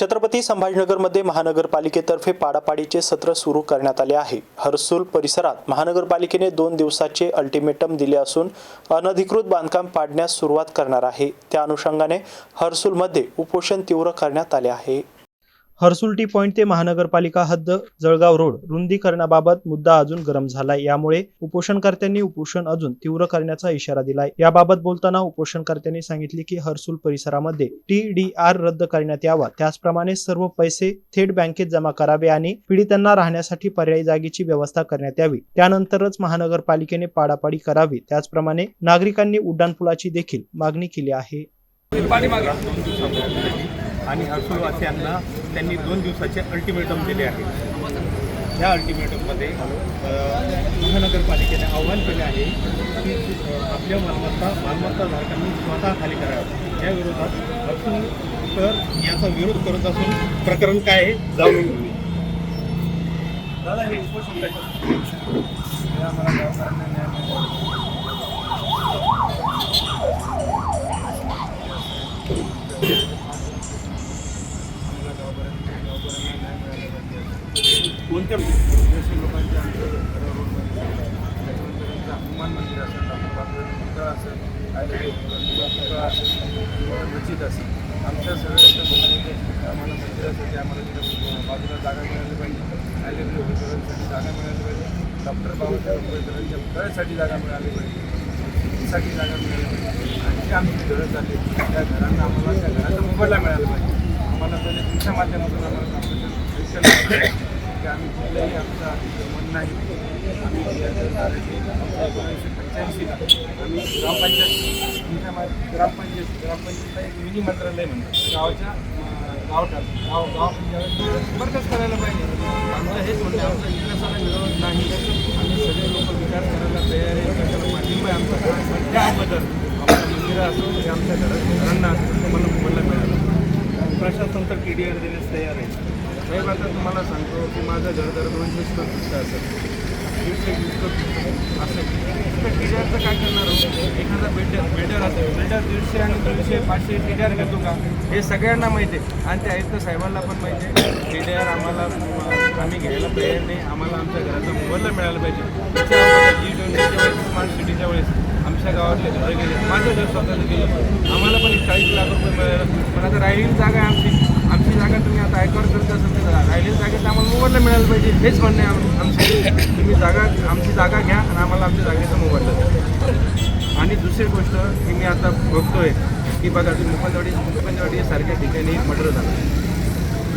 छत्रपती संभाजीनगरमध्ये महानगरपालिकेतर्फे पाडापाडीचे सत्र सुरू करण्यात आले आहे. हर्सूल परिसरात महानगरपालिकेने दोन दिवसाचे अल्टिमेटम दिले असून अनधिकृत बांधकाम पाडण्यास सुरुवात करणार आहे. त्या अनुषंगाने हर्सूलमध्ये उपोषण तीव्र करण्यात आले आहे. हर्सुलटी टी ते महानगरपालिका हद्द जळगाव रोड. रुंदीकरणाबाबत मुद्दा अजून गरम झालाय. यामुळे उपोषणकर्त्यांनी उपोषण अजून तीव्र करण्याचा इशारा दिलाय. याबाबत बोलताना उपोषणकर्त्यांनी सांगितले की हर्सुल परिसरामध्ये टी डी आर रद्द करण्यात यावा. त्याचप्रमाणे सर्व पैसे थेट बँकेत जमा करावे आणि पीडितांना राहण्यासाठी पर्यायी जागेची व्यवस्था करण्यात यावी. त्यानंतरच महानगरपालिकेने पाडापाडी करावी. त्याचप्रमाणे नागरिकांनी उड्डाणपुलाची देखील मागणी केली आहे. आणि हर्सुलवासियांना त्यांनी दोन दिवसाचे अल्टिमेटम दिले आहे. या अल्टिमेटममध्ये महानगरपालिकेने आव्हान केले आहे की आपल्या मालमत्ता मालमत्ता धारकांनी स्वतः खाली कराव्या या विरोधात हर्सुल तर याचा विरोध करत असून प्रकरण काय आहे जाणून घेऊ. दादा हे उपोषण कशाचं? कोणत्या लोकांच्या त्याच्यानंतर हनुमान मंदिर असेल डॉक्टर पुतळा असेल आयुर्वेद पुतळा असेल मस्जिद असेल. आमच्या सगळ्यांच्या लोकांनी आम्हाला मंदिरासाठी आम्हाला तिथं बाजूला जागा मिळाली पाहिजे. आयुर्वेद लोकांसाठी जागा मिळाली पाहिजे. डॉक्टर बाबासाहेब आंबेडकरांच्या पुतळ्यासाठी जागा मिळाली पाहिजे. साठी जागा मिळाली पाहिजे. आणि जी आमची घरं झाली त्या घरांना आम्हाला त्या घराचा मोबाईलला मिळालं पाहिजे. आम्हाला पहिले तुमच्या माध्यमातून आम्हाला कॉम्पिटिशन की आम्ही कुठलंही आमचं म्हणणं नाही आम्ही एकोणीसशे पंच्याऐंशीला आम्ही ग्रामपंचायत तुमच्या ग्रामपंचायत ग्रामपंचायतला एक मिनी मंत्रालय म्हणतो गावाच्या अं, गाव टाक बरंच करायला पाहिजे. आमचं हेच म्हणजे आमचा विकासाला विरोध नाही. आम्ही सगळे लोक विकास करायला तयार आहे. कशाला पाठिंबा आहे आमचा. पण त्या अगोदर आमच्या मंदिरं असो की आमच्या घरात घरांना असो तुम्हाला मला मोबाईलला मिळालं. प्रशासन तर टी डी आर देण्यास तयार आहे. मी आता तुम्हाला सांगतो की माझं घर जर दोनशे स्क्वेअर फुटचं असेल. दीडशे स्क्वेअर फुटचं असेल. तर टीडीआरचं काय करणार आहोत? एखादा बिल्डर बिल्डर असेल. बिल्डर दीडशे आणि दीडशे पाचशे टीडीआर घेतो का? हे सगळ्यांना माहिती आहे. आणि त्या आयुक्त साहेबांना पण माहिती आहे. टीडीआर आम्हाला आम्ही घ्यायला तयार नाही. आम्हाला आमच्या घराचं मोबाईलला मिळालं पाहिजे. जी ट्वेंटीच्या वेळेस स्मार्ट सिटीच्या वेळेस आमच्या गावातले घर गेले. माझं घर स्वतःचं गेलं. आम्हाला पण एक चाळीस लाख रुपये मिळालं. पण आता राहिलेली जागा आहे आमची. आमची जागा तुम्ही आता आयकर करत असेल तर राहिलेली जागेत आम्हाला मोबाईलला मिळायला पाहिजे. हेच म्हणणे आमचं. तुम्ही जागा आमची जागा घ्या आणि आम्हाला आमच्या जागेचा मोबाईल द्या. आणि दुसरी गोष्ट की मी आता बघतोय की बघा तुम्ही मुखंदवाडी मुखंदवाडी सारख्या ठिकाणी मर्डर झाला.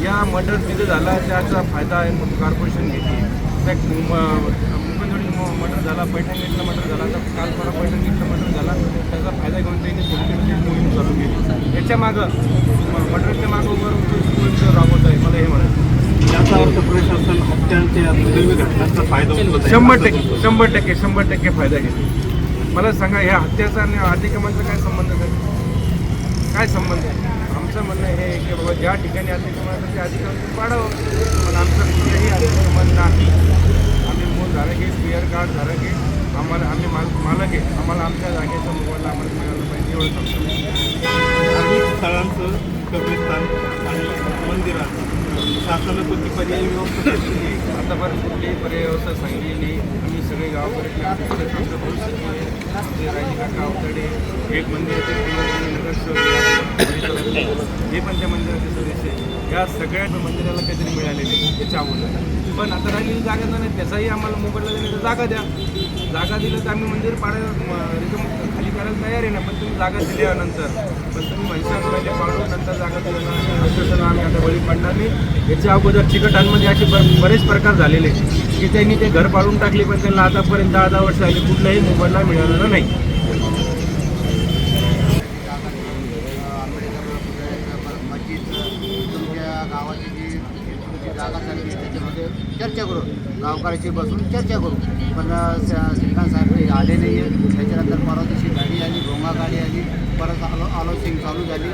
या मर्डर तिथं झाला त्याचा फायदा आहे कॉर्पोरेशन घेते. त्या मुकंदवाडी मर्डर झाला पैठण गेटला मर्डर झाला तर काल परवा पैठण मर्डर झाला त्याचा फायदा घेऊन त्यांनी मोहीम चालू केली. याच्या मागं मर्डरच्या मागं उभं राबवत आहे मला हे म्हणायचं याचा अर्थ प्रशासन हप्त्यांच्या दुर्दैवी घटनांचा फायदा. शंभर टक्के शंभर टक्के शंभर टक्के फायदा घेतो मला सांगा ह्या हत्याचा आणि अतिक्रमणाचा काय संबंध आहे? काय संबंध आहे? आमचं म्हणणं हे की बाबा ज्या ठिकाणी अतिक्रमणाचं ते अतिक्रमण पाडावं. पण आमचं कुठलंही अतिक्रमण नाही आम्ही मूळ धारक आहे क्लिअर कार्ड धारक आहे. आम्हाला आम्ही माल मालक आहे. आम्हाला आमच्या जागेचा मोबाईल आम्हाला मिळालं पाहिजे एवढं सांगतो. कब्रिस्तान आणि मंदिरात. शासनानं कोणती पर्यायी व्यवस्था केलेली आतापर्यंत कुठलीही पर्याय व्यवस्था सांगलेली नाही आम्ही सगळे गावाकडे आमचे आमचं भविष्य आहे. आमचे राजे काका एक मंदिर हे पण त्या मंदिराचे सदस्य या सगळ्या मंदिराला काहीतरी मिळालेले त्याच्या अगोदर. पण आता राहिलेली जागा तर नाही त्याचाही आम्हाला मोबाईलला तर जागा द्या. जागा दिलं तर आम्ही मंदिर पाडायला खाली करायला तयार आहे ना पण तुम्ही जागा दिल्यानंतर पण तुम्ही म्हणशाल पहिले पाडून नंतर जागा दिल्यानंतर आम्ही आता बळी पडणार नाही. याच्या अगोदर चिकटांमध्ये असे ब- बरेच प्रकार झालेले की त्यांनी ते घर पाडून टाकले पण त्यांना आतापर्यंत दहा दहा वर्ष आली कुठलाही मोबाईलला मिळालेलं नाही. तुमच्या चर्चा करू गावकऱ्याशी बसून चर्चा करू. पण श्रीकांत साहेब आले नाही आहे त्याच्यानंतर परवा दिवशी गाडी आली भोंगा गाडी आली. परत आलो आलोसिंग चालू झाली.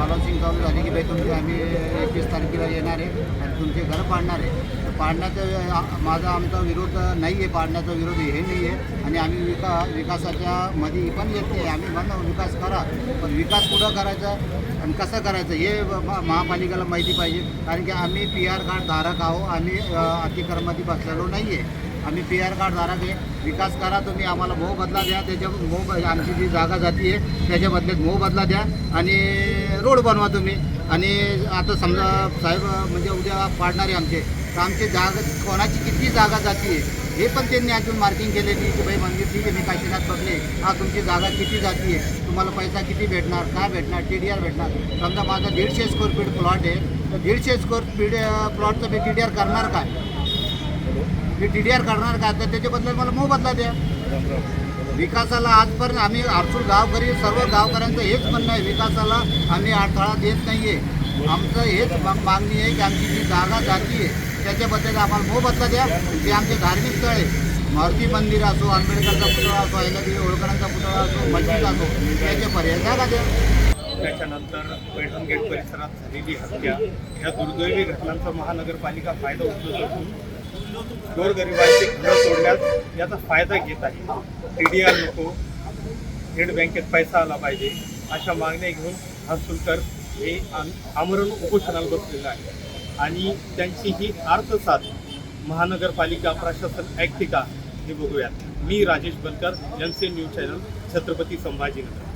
आलोसिंग चालू झाली की बाई तुमची आम्ही एकवीस तारखेला येणार आहे आणि तुमचे घर पाडणार आहे. तर पाडण्याचा माझा आमचा विरोध नाही आहे पाडण्याचा विरोध हे नाही आहे. आणि आम्ही विका विकासाच्या मध्ये पण येत नाही. आम्ही म्हणतो विकास करा. पण विकास कुठं करायचा आणि कसं करायचं हे म- महापालिकेला माहिती पाहिजे. कारण की आम्ही पी आर कार्ड धारक आहो आम्ही अतिक्रमाती बसलेलो नाही आहे आम्ही पी आर कार्ड धारक आहे. विकास करा तुम्ही आम्हाला मोह बदला द्या. त्याच्या मोह आमची जी जागा जाती आहे त्याच्या बदल्यात मोह बदला द्या आणि रोड बनवा तुम्ही. आणि आता समजा साहेब म्हणजे उद्या पाडणारे आमचे तर आमचे जागा कोणाची किती जागा जाती आहे हे पण त्यांनी अजून मार्किंग केलेली की भाई म्हणजे ठीक आहे मी काशीनाथ बघले. हा तुमची जागा किती जाती आहे? तुम्हाला पैसा किती भेटणार? काय भेटणार? टी डी आर भेटणार? समजा माझा दीडशे स्क्वेअर फीट प्लॉट आहे. तर दीडशे स्क्वेअर फीट प्लॉटचं मी टी डी आर करणार काय? मी टी डी आर करणार काय तर त्याच्याबद्दल मला मोबदला द्या. विकासाला आजपर्यंत आम्ही आरसूल गावकरी सर्व गावकऱ्यांचं हेच म्हणणं आहे. विकासाला आम्ही अडथळा देत नाही आहे आमचं हेच मागणी आहे की आमची जी जागा जाती आहे त्याच्याबद्दल आम्हाला मोबदला द्या. जे आमचे धार्मिक स्थळ आहे. मारुती मंदिर असो आंबेडकरचा पुतळा असो अहिल्यादेवी होळकरांचा पुतळा असो मस्जिद असो त्याचे पर्याय जागा द्या. त्याच्यानंतर पैठण गेट परिसरात झालेली हत्या. या दुर्दैवी घटनांचा महानगरपालिका फायदा उचलत असून गोरगरिबांचे घरं तोडण्यात याचा फायदा घेत आहे. टी डी आर नको. थेट बँकेत पैसा आला पाहिजे अशा मागण्या घेऊन हर्सुलकर हे आम- आमरण उपोषणाला बसलेलं आहे आणि त्यांची ही अर्थसाथ महानगरपालिका प्रशासन ऐकते का हे बघूयात. मी Rajesh Bankar M C news channel Chhatrapati Sambhajinagar.